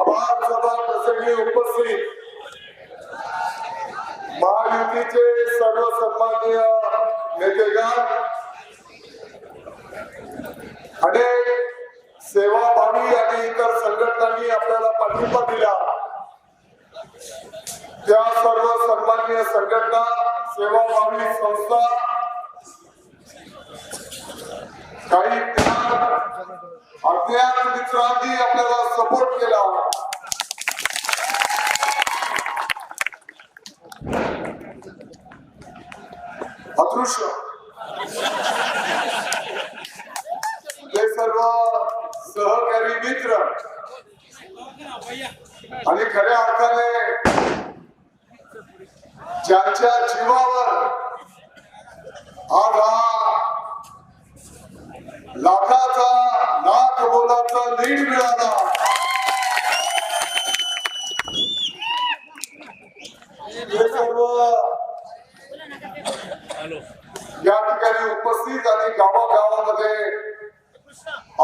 आभार सभा प्रसंगी उपस्थित महायुतीचे सर्व सन्माननीय अनेक सेवाभावी आणि इतर संघटनांनी आपल्याला पाठिंबा दिला त्या सर्व सन्माननीय संघटना सेवाभावी संस्था काही त्याग अज्ञात मित्रांनी आपल्याला सपोर्ट केला. अदृश्य ते सर्व सहकारी मित्र आणि खऱ्या अर्थाने ज्यांच्या जीवावर आज हा लाखाचा लाख मोलाचा लीड मिळाला हे सर्व या ठिकाणी उपस्थित आणि गावागावामध्ये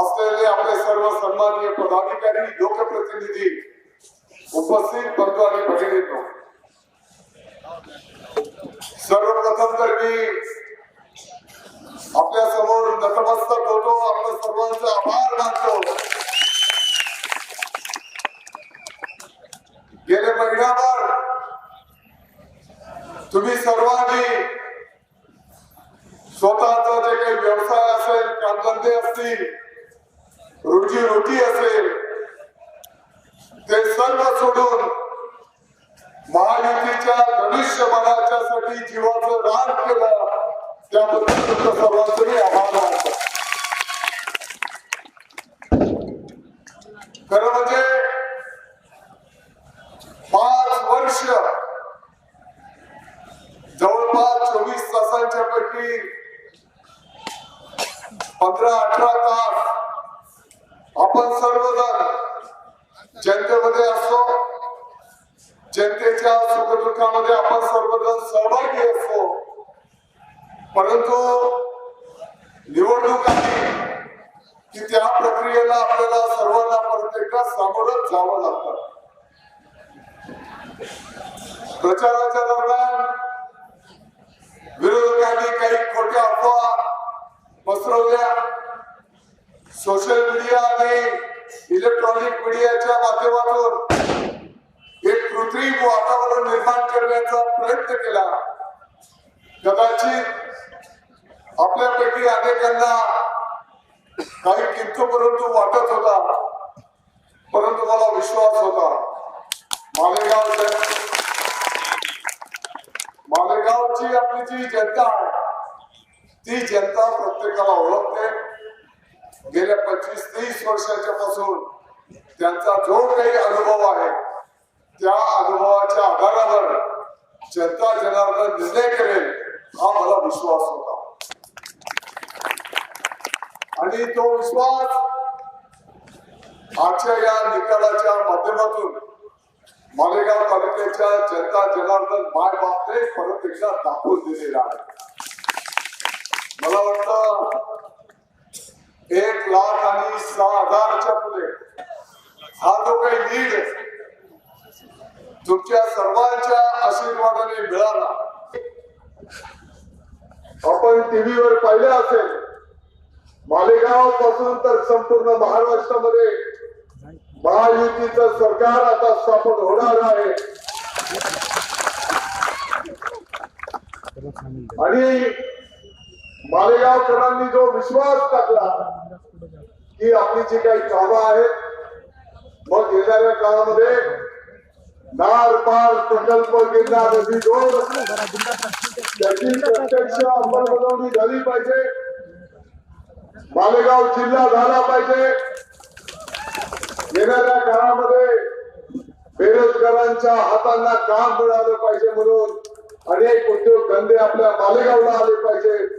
असलेले आपले सर्व सन्माननीय पदाधिकारी लोकप्रतिनिधी उपस्थित बंधू आणि भगिनींनो. सर्वप्रथम तर मी आपल्यासमोर नतमस्तक होतो. आपल्या सर्वांचा आभार मानतो. गेले महिनाभर तुम्ही सर्वांनी स्वतःचा जे काही व्यवसाय असेल कामधंदे असतील रोजी रोटी असेल ते सर्व सोडून महायुतीच्या धनुष्यबळाच्या साठी जीवाचं रान केलं त्याबद्दल तुमचं सर्वांचे मी आभार मानतो. खरं म्हणजे पाच वर्ष जवळपास चोवीस तासांच्या पैकी पंधरा अठरा तास आपण सर्वजण जनतेमध्ये असतो. जनतेच्या सुखदुःखामध्ये आपण सर्वजण सहभागी असतो. परंतु निवडणूक आली की त्या प्रक्रियेला आपल्याला सर्वांना प्रत्येक सामोरच जावं लागतं. प्रचाराच्या दरम्यान विरोधकांनी काही खोट्या अफवा पसरवल्या. सोशल मीडिया आणि इलेक्ट्रॉनिक मीडियाच्या माध्यमातून एक कृत्रिम वातावरण निर्माण करण्याचा प्रयत्न केला. कदाचित आपल्यापैकी अनेकांना काही किंतु परंतु वाटत होता परंतु मला विश्वास होता. मालेगाव मालेगावची आपली जी जनता आहे ती जनता प्रत्येकाला ओळखते. गेल्या पंचवीस तीस वर्षाच्या पासून त्यांचा जो काही अनुभव आहे त्या अनुभवाच्या आधारावर जनता जनार्दन निर्णय करेल हा मला विश्वास होता. आणि तो विश्वास आजच्या या निकालाच्या माध्यमातून मालेगाव तालुक्याच्या जनता जनार्दन माय बापने परत एकदा दाखवून दिलेला आहे. मला वाटतं एक लाख आणि सहा हजारच्या पुढे हा जो काही लीड तुमच्या सर्वांच्या आशीर्वादाने मिळाला. आपण टीव्हीवर पाहिलं असेल मालेगावपासून तर संपूर्ण महाराष्ट्रामध्ये महायुतीचं सरकार आता स्थापन होणार आहे. आणि मालेगावकरांनी जो विश्वास टाकला की आपली जी काही कामं आहेत मग येणाऱ्या काळामध्ये नार पार प्रकल्प गिरणा नदी जोड त्याची प्रत्यक्ष अंमलबजावणी झाली पाहिजे. मालेगाव जिल्हा झाला पाहिजे. येणाऱ्या काळामध्ये बेरोजगारांच्या हातांना काम मिळालं पाहिजे म्हणून अनेक उद्योग धंदे आपल्या मालेगावला आले पाहिजे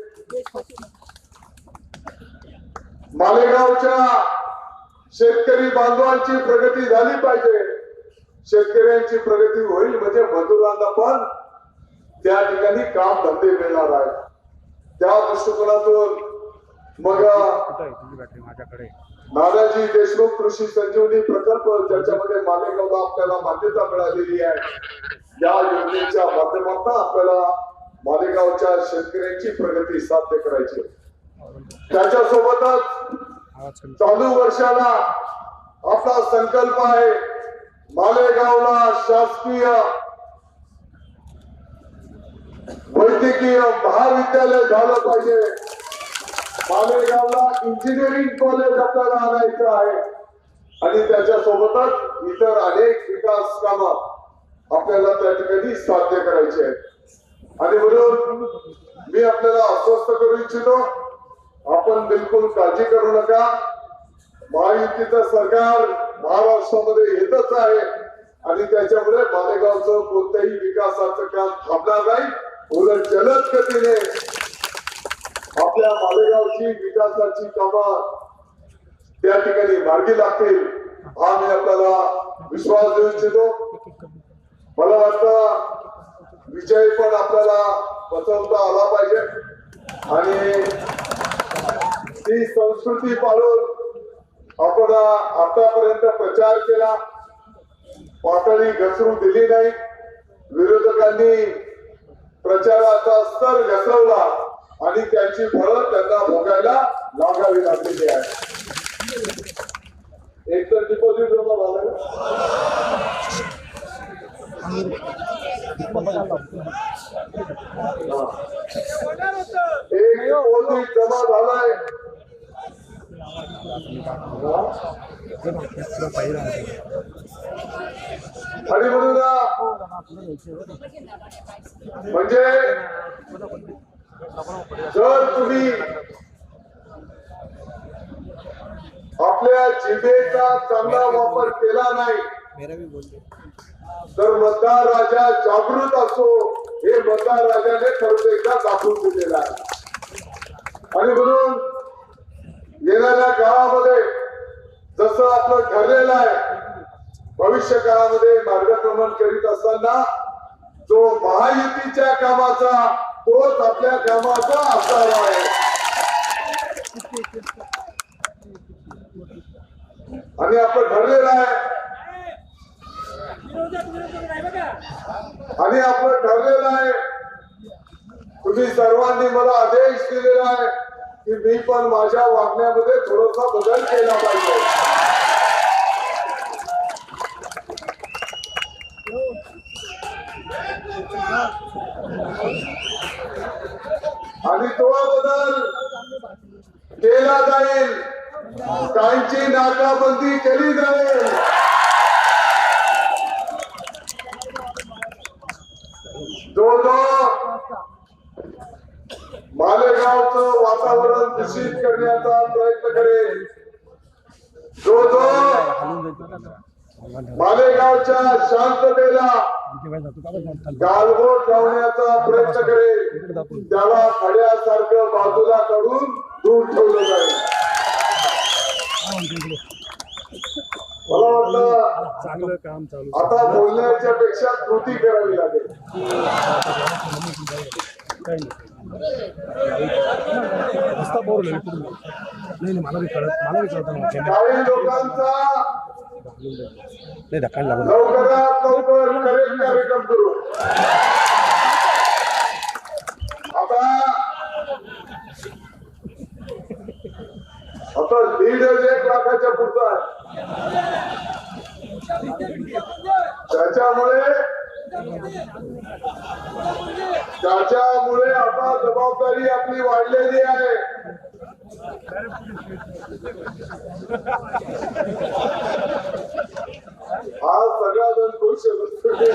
मालेगावच्या शेतकरी बांधवांची प्रगती झाली पाहिजे. शेतकऱ्यांची प्रगती होईल म्हणजे मजुरांना पण त्या ठिकाणी काम धंदे मिळणार आहेत. त्या दृष्टिकोनातून मग आहे आहे. नानाजी देशमुख कृषी संजीवनी प्रकल्प ज्याच्यामध्ये मालेगावला आपल्याला मान्यता मिळालेली आहे. या योजनेच्या माध्यमातून आपल्याला मालेगावच्या शेतकऱ्यांची प्रगती साध्य करायची. त्याच्यासोबतच चालू वर्षाला आपला संकल्प आहे मालेगावला शासकीय वैद्यकीय महाविद्यालय झालं पाहिजे. मालेगावला इंजिनिअरिंग कॉलेज आपल्याला आणायचं आहे. आणि त्याच्या सोबतच इतर अनेक विकास कामं आपल्याला त्या ठिकाणी साध्य करायचे आहेत. आणि म्हणून मी आपल्याला अस्वस्थ करू इच्छितो आपण बिलकुल काळजी करू नका. महायुतीचं सरकार महाराष्ट्रामध्ये येतच आहे आणि त्याच्यामुळे मालेगावचं कोणत्याही विकासाचं काम थांबणार नाही. उलट जलद गतीने आपल्या मालेगावची विकासाची कामं त्या ठिकाणी मार्गी लागतील हा मी आपल्याला विश्वास देऊ इच्छितो. मला वाटतं विजय पण आपल्याला बसवता आला पाहिजे. आणि ती संस्कृती पाळून आपण आतापर्यंत प्रचार केला. पातळी घसरू दिली नाही. विरोधकांनी प्रचाराचा स्तर घसरवला आणि त्यांची फळं त्यांना भोगायला लागावी लागलेली आहे. एक तर डिपॉझिट जमा झालं एक जमा झालाय आणि म्हणून म्हणजे जर तुम्ही आपल्या जिभेचा चांगला वापर केला नाही. तर मतदार राजा जागृत असो हे मतदार राजाने परत एकदा दाखवून दिलेलं आहे. आणि म्हणून येणाऱ्या काळामध्ये जसं आपलं ठरलेलं आहे भविष्य काळामध्ये मार्गक्रमण करीत असताना जो महायुतीच्या कामाचा तोच आपल्या कामाचा आधार आहे. आणि आपण ठरलेलं आहे आणि आपण ठरलेलं आहे तुम्ही सर्वांनी मला आदेश दिलेला आहे की मी पण माझ्या वागण्यामध्ये थोडासा बदल केला पाहिजे आणि तो बदल केला जाईल काहींची नाकाबंदी केली जाईल जो जो मालेगावचं वातावरण दूषित करण्याचा प्रयत्न करेल जो जो हलवून जायचं ना जरा. मालेगावच्या शांततेला इथे काय जातो, कागद नाही खाली. गालबोट लावण्याचा प्रयत्न करेल त्याला खड्यासारखं बाजूला काढून दूर ठेवलं जाईल मला वाटलं चांगलं काम चालू आता बोलण्याच्या पेक्षा कृती करावी लागेल रस्ता बोर नाही मला बी कळत मला बी कळत काही लोकांचा नाही धक्का लागून आता दीड एक लाखाच्या पुढचा त्याच्यामुळे त्याच्यामुळे आता जबाबदारी आपली वाढलेली आहे. हा सगळा जण खुश आहे.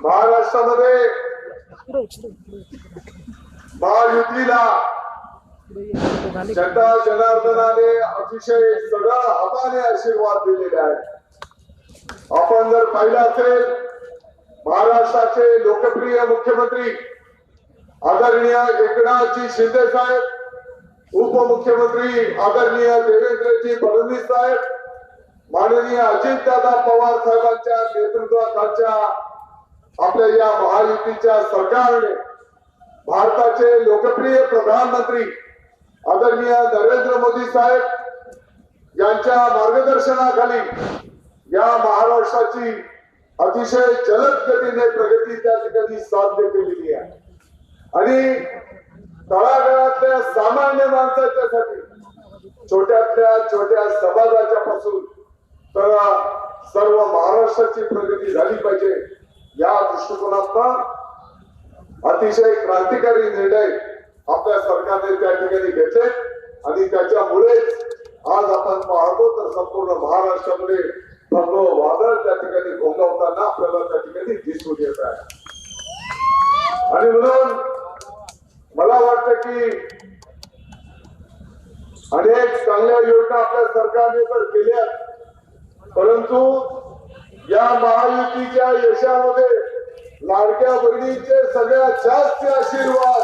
महाराष्ट्रामध्ये महायुतीला जनता जनार्दनाने अतिशय सगळा हाताने आशीर्वाद दिलेले आहे आपण जर पाहिलं असेल महाराष्ट्राचे लोकप्रिय मुख्यमंत्री आदरणीय एकनाथजी शिंदे साहेब उपमुख्यमंत्री आदरणीय देवेंद्रजी फडणवीस साहेब माननीय अजितदादा पवार साहेबांच्या नेतृत्वाखालच्या आपल्या या महायुतीच्या सरकारने भारताचे लोकप्रिय प्रधानमंत्री आदरणीय नरेंद्र मोदी साहेब यांच्या मार्गदर्शनाखाली या महाराष्ट्राची अतिशय जलद गतीने प्रगती त्या ठिकाणी साध्य केलेली आहे. आणि तळागाळातल्या सामान्य माणसाच्यासाठी छोट्यातल्या छोट्या समाजाच्या पासून तर सर्व महाराष्ट्राची प्रगती झाली पाहिजे या दृष्टिकोनातनं अतिशय क्रांतिकारी निर्णय आपल्या सरकारने त्या ठिकाणी घेतले. आणि त्याच्यामुळेच आज आपण पाहतो तर संपूर्ण महाराष्ट्रामध्ये तो वादळ त्या ठिकाणी घोंगावताना आपल्याला त्या ठिकाणी दिसून येत आहे आणि म्हणून मला वाटतं की अनेक चांगल्या योजना आपल्या सरकारने तर केल्या परंतु या महायुतीच्या यशामध्ये लाडक्या बहिणीचे सगळ्यात जास्त आशीर्वाद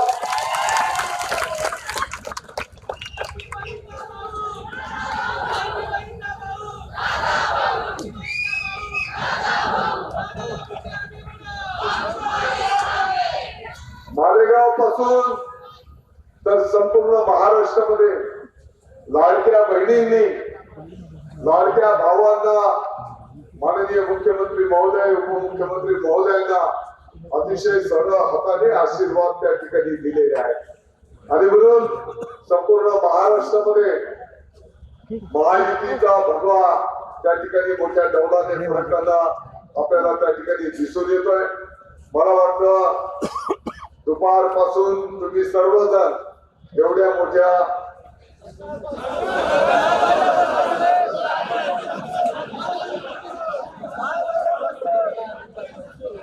मालेगावपासून तर संपूर्ण महाराष्ट्रामध्ये लाडक्या बहिणींनी लाडक्या भावांना माननीय मुख्यमंत्री महोदय उपमुख्यमंत्री महोदयांना अतिशय सरळ हाताने आशीर्वाद त्या ठिकाणी दिलेले आहेत. आणि म्हणून संपूर्ण महाराष्ट्रामध्ये महायुतीचा भगवा त्या ठिकाणी मोठ्या डौलाने फरकताना आपल्याला त्या ठिकाणी दिसून येतोय. मला वाटतं दुपारपासून तुम्ही सर्वजण एवढ्या मोठ्या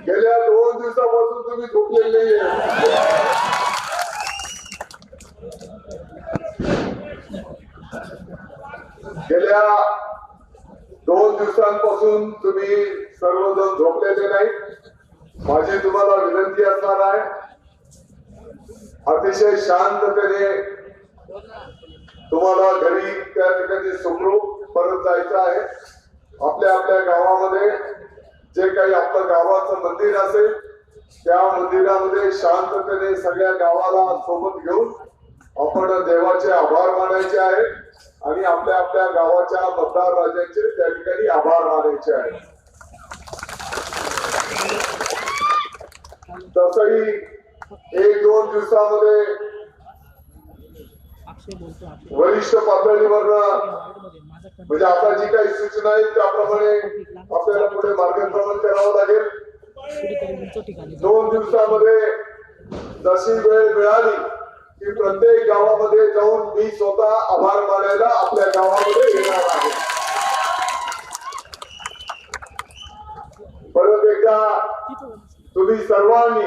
गेल्या दोन दिवसापासून तुम्ही झोपलेले नाहीये. गेल्या दोन दिवसांपासून तुम्ही सर्वजण झोपलेले नाही माझी तुम्हाला विनंती असणार आहे. अतिशय शांततेने तुम्हाला घरी त्या ठिकाणी सुखरूप परत जायचं आहे. आपल्या आपल्या गावामध्ये जे काही आपलं गावाचं मंदिर असेल त्या मंदिरामध्ये शांततेने सगळ्या गावाला सोबत घेऊन आपण देवाचे आभार मानायचे आहे आणि आपल्या आपल्या गावाच्या मतदार राजांचे त्या ठिकाणी आभार मानायचे आहे. तसही एक दोन दिवसामध्ये वरिष्ठ पातळीवर म्हणजे आता जी काही सूचना आहेत त्याप्रमाणे आपल्याला पुढे मार्गक्रमण करावं लागेल. दोन दिवसामध्ये जशी वेळ मिळाली की प्रत्येक गावामध्ये जाऊन मी स्वतः आभार मानायला आपल्या गावामध्ये येणार आहे. परत एकदा तुम्ही सर्वांनी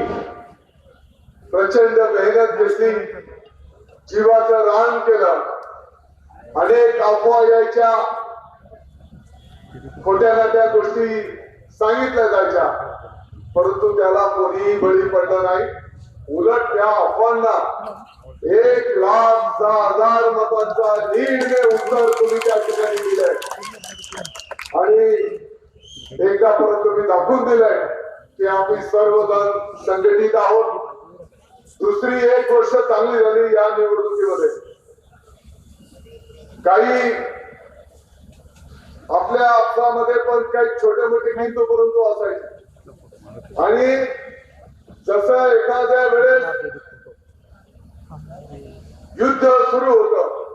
प्रचंड मेहनत घेतली. जीवाचं रान केलं. अनेक अफवा यायच्या. खोट्या नाट्या गोष्टी सांगितल्या जायच्या. परंतु त्याला कोणीही बळी पडलं नाही. उलट त्या अफवांना एक लाख दहा हजार मतांचा नीडने उत्तर तुम्ही त्या ठिकाणी दिलंय. आणि एकदा परत तुम्ही दाखवून दिलंय की आम्ही सर्वजण संघटित आहोत. दुसरी एक गोष्ट चांगली झाली या निवडणुकीमध्ये. काही आपल्या आपसामध्ये पण काही छोटे मोठे हिंदू परंतु असायचे. आणि जसं एखाद्या वेळेस युद्ध सुरू होत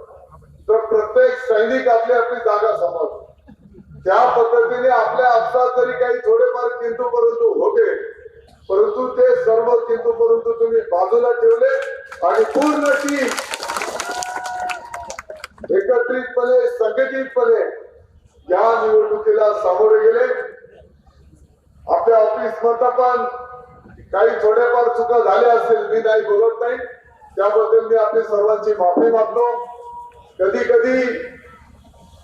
तर प्रत्येक सैनिक आपली आपली जागा सांभाळतो. त्या पद्धतीने आपल्या आपसात जरी काही थोडेफार किंतु परंतु होते परंतु ते सर्व किंतु परंतु तुम्ही बाजूला ठेवले आणि पूर्ण टीम एकत्रितपणे संघटितपणे या निवडणुकीला सामोरे गेले. आपल्या ऑफिसमध्ये पण काही थोड्याफार चुका झाल्या असतील मी नाही बोलत नाही. त्याबद्दल मी आपली सर्वांची माफी मागतो. कधी कधी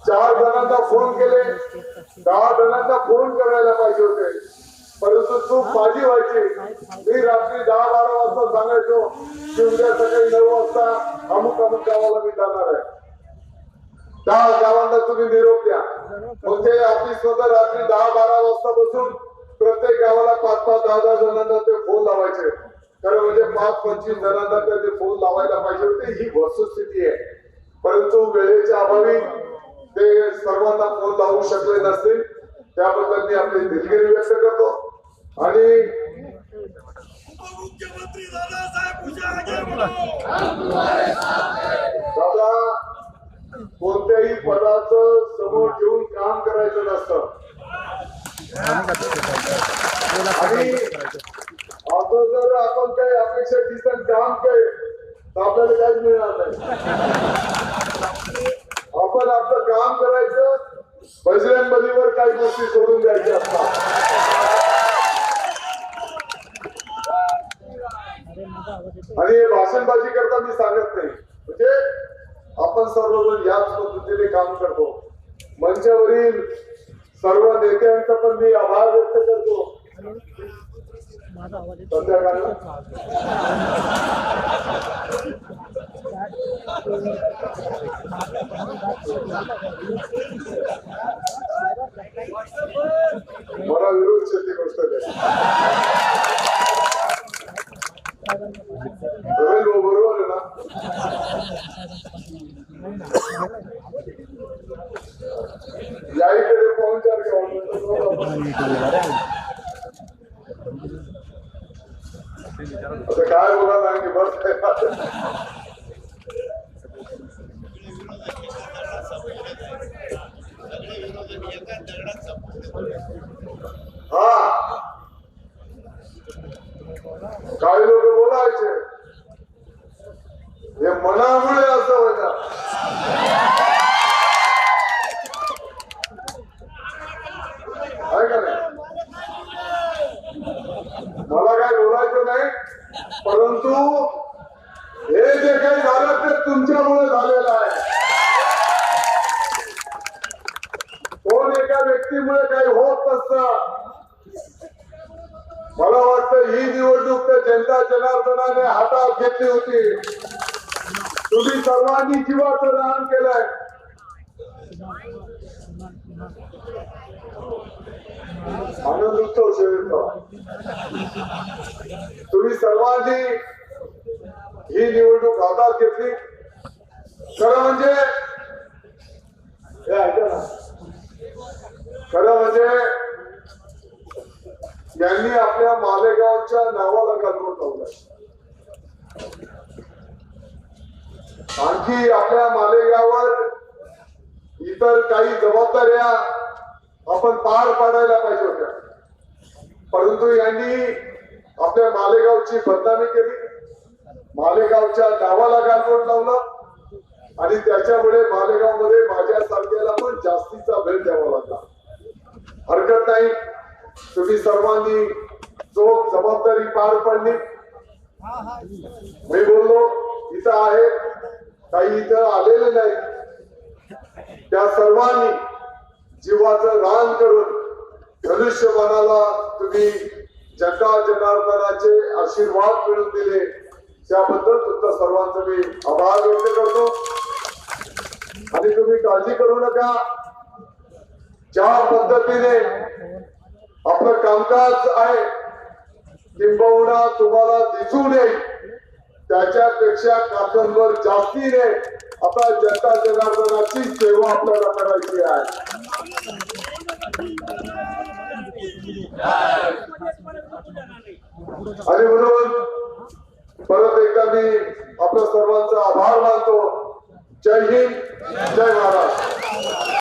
चार जणांना फोन केले दहा जणांना फोन करायला पाहिजे होते. परंतु चूक माझी व्हायची. मी रात्री दहा बारा वाजता सांगायचो की उद्या सकाळी नऊ वाजता अमुक अमुक गावाला मी जाणार आहे. दहा गावांना तुम्ही निरोप द्या. मग ते ऑफिसमध्ये रात्री दहा बारा वाजता बसून प्रत्येक गावाला पाच पाच दहा दहा जणांना ते फोन लावायचे. खरं म्हणजे पाच पंचवीस जणांना ते फोन लावायला पाहिजे होते. ही वस्तुस्थिती आहे. परंतु वेळेच्या अभावी ते सर्वांना फोन लावू शकले नसतील. त्याबद्दल मी आपली दिलगिरी व्यक्त करतो. आणि उपमुख्यमंत्री दादा कोणत्याही पदाचं समोर ठेवून काम करायचं नसतं. आणि असं जर आपण काही अपेक्षा ठिकाण काम केलं तर आपल्याला काहीच मिळणार नाही. आपण आपलं काम करायचं बजरंग बलीवर काही गोष्टी सोडून द्यायच्या असतात. आणि भाषणबाजी करता मी सांगत नाही. म्हणजे आपण सर्वजण याच पद्धतीने काम करतो. मंचावरील सर्व नेत्यांचा पण मी आभार व्यक्त करतो. संध्याकाळी मला विरोध शेती गोष्ट काही लोक बोलायचे. हे मनामुळे असं होता आहे का नाही मला काय बोलायचं नाही परंतु हे जे काही झालं ते तुमच्यामुळे झालेलं आहे कोण एका व्यक्तीमुळे काही होत नसतं मला वाटतं ही निवडणूक तर जनता जनार्दनाने हातात घेतली होती तुम्ही जीवाचं दान केलंय. आनंद उत्सव सेवेचा तुम्ही सर्वांनी ही निवडणूक हातात घेतली. खरं म्हणजे खरं म्हणजे यांनी आपल्या मालेगावच्या नावाला गंधवून ठेवलंय आणखी आपल्या मालेगावर इतर काही जबाबदाऱ्या आपण पार पाडायला पाहिजे होत्या. परंतु यांनी आपल्या मालेगावची बदनामी केली. मालेगावच्या नावाला गालबोट लावलं. आणि त्याच्यामुळे मालेगावमध्ये माझ्यासारख्याला पण जास्तीचा वेळ द्यावा लागला. हरकत नाही. तुम्ही सर्वांनी जो जबाबदारी पार पडली. मी बोललो इथं आहे. काही इथं आलेले नाही. त्या सर्वांनी जीवाचं रान करून धनुष्यबाणाला तुम्ही जनता जनार्दनाचे आशीर्वाद मिळून दिले. त्याबद्दल तुमचा सर्वांचा मी आभार व्यक्त करतो. आणि तुम्ही काळजी करू नका. ज्या पद्धतीने आपलं कामकाज आहे किंबहुना तुम्हाला दिसू नये त्याच्यापेक्षा काकांवर जास्तीने आता जनता जनार्दनाची सेवा आपल्याला करायची आहे. आणि म्हणून परत एकदा मी आपल्या सर्वांचा आभार मानतो. जय हिंद जय महाराज